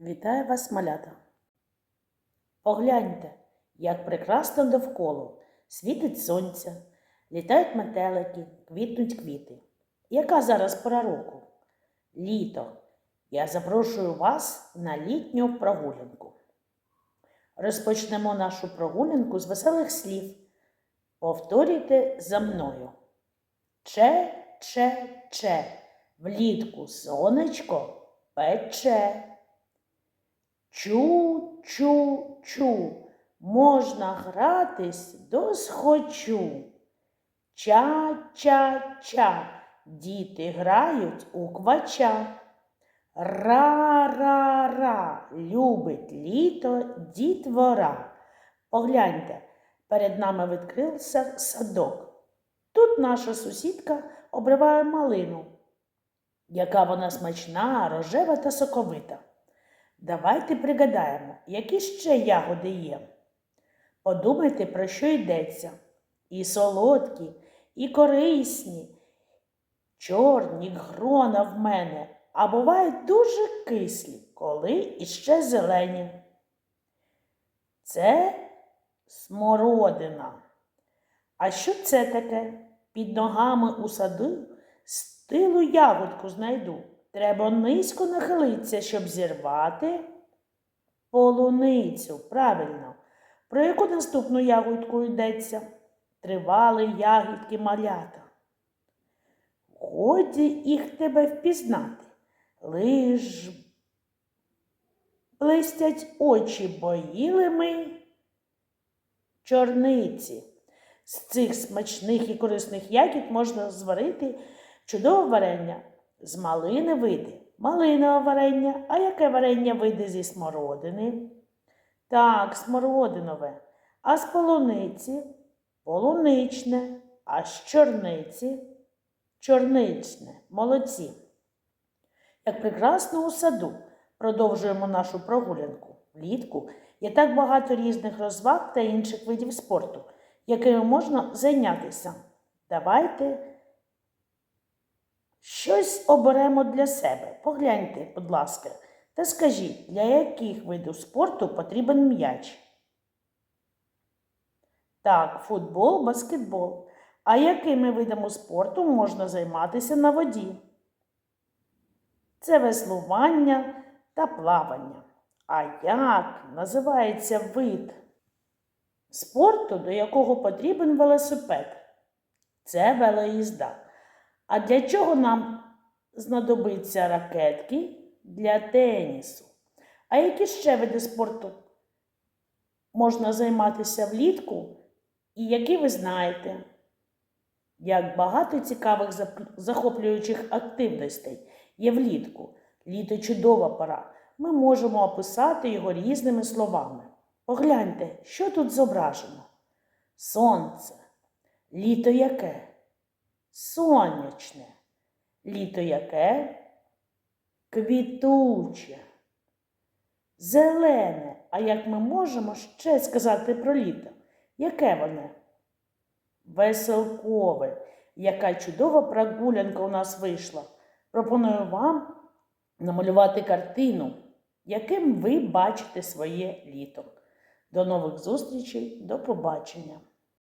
Вітаю вас, малята. Погляньте, як прекрасно довкола. Світить сонце, літають метелики, квітнуть квіти. Яка зараз пора року? Літо. Я запрошую вас на літню прогулянку. Розпочнемо нашу прогулянку з веселих слів. Повторюйте за мною. Че, че, че, влітку сонечко пече. Чу, чу, чу, можна гратись до схочу. Ча, ча, ча, діти грають у квача. Ра, ра, ра, любить літо дітвора. Погляньте, перед нами відкрився садок. Тут наша сусідка обриває малину, яка вона смачна, рожева та соковита. Давайте пригадаємо, які ще ягоди є. Подумайте, про що йдеться. І солодкі, і корисні, чорні грона в мене, а бувають дуже кислі, коли іще зелені. Це смородина. А що це таке? Під ногами у саду стилу ягодку знайду. Треба низько нахилитися, щоб зірвати полуницю. Правильно. Про яку наступну ягодку йдеться? Тривали ягідки малята. Годі їх тебе впізнати. Лиш блистять очі, бо їли ми чорниці. З цих смачних і корисних ягід можна зварити чудове варення. З малини вийде малинове варення. А яке варення вийде зі смородини? Так, смородинове. А з полуниці полуничне, а з чорниці чорничне. Молодці. Як прекрасно у саду продовжуємо нашу прогулянку. Влітку є так багато різних розваг та інших видів спорту, якими можна зайнятися. Давайте щось оберемо для себе. Погляньте, будь ласка, та скажіть, для яких видів спорту потрібен м'яч? Так, футбол, баскетбол. А якими видами спорту можна займатися на воді? Це веслування та плавання. А як називається вид спорту, до якого потрібен велосипед? Це велоїзда. А для чого нам знадобиться ракетки для тенісу? А які ще види спорту можна займатися влітку? І які ви знаєте? Як багато цікавих захоплюючих активностей є влітку. Літо чудова пора. Ми можемо описати його різними словами. Погляньте, що тут зображено: Сонце. Літо яке? Сонячне. Літо яке? Квітуче. Зелене. А як ми можемо ще сказати про літо? Яке воно? Веселкове. Яка чудова прогулянка у нас вийшла. Пропоную вам намалювати картину, яким ви бачите своє літо. До нових зустрічей, до побачення!